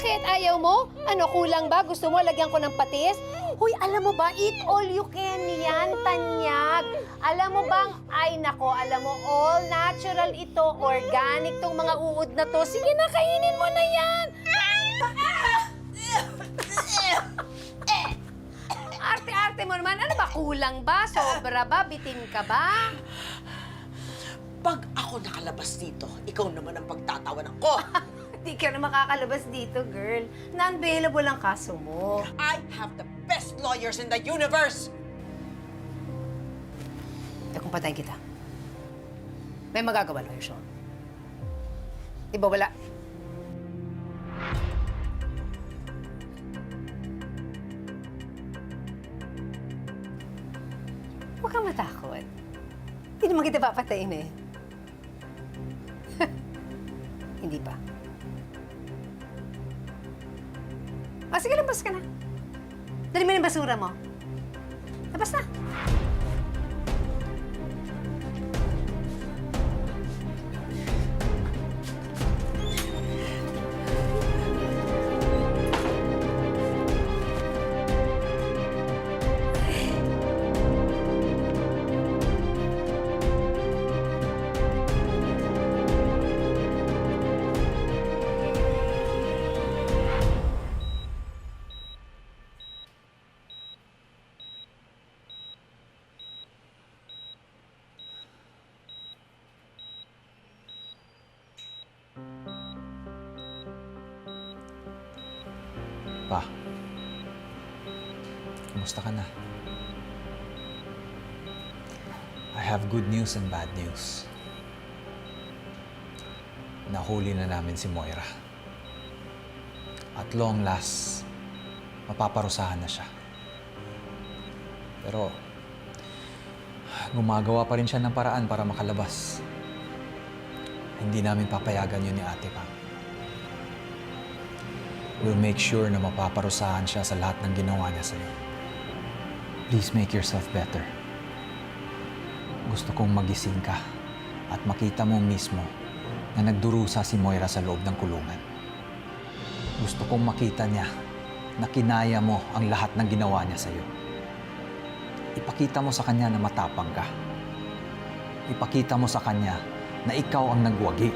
Bakit? Ayaw mo? Ano, kulang ba? Gusto mo lagyan ko ng patis? Hoy, alam mo ba, eat all you can yan, tanyag. Alam mo bang, ay nako, alam mo, all natural ito, organic tong mga uod na to. Sige na, kainin mo na yan. Arte-arte mo naman. Ano ba, kulang ba? Sobra ba? Bitin ka ba? Pag ako nakalabas dito, ikaw naman ang pagtatawanan ko. Hindi ka na makakalabas dito, girl. Non-bailable ang kaso mo. I have the best lawyers in the universe! Eh kung patayin kita, may magagawa, Lawyer Sean. Di ba wala? Huwag kang matakot. Hindi naman kita papatayin eh. Hindi pa. Ah, sige, labas ka na. Dali mo yung basura mo. Labas na. Pa, kumusta ka na? I have good news and bad news. Nahuli na namin si Moira. At long last, mapaparusahan na siya. Pero, gumagawa pa rin siya ng paraan para makalabas. Hindi namin papayagan yun ni ate pa. We'll make sure na mapaparusahan siya sa lahat ng ginawa niya sa'yo. Please make yourself better. Gusto kong magising ka at makita mo mismo na nagdurusa si Moira sa loob ng kulungan. Gusto kong makita niya na kinaya mo ang lahat ng ginawa niya sa'yo. Ipakita mo sa kanya na matapang ka. Ipakita mo sa kanya na ikaw ang nagwagi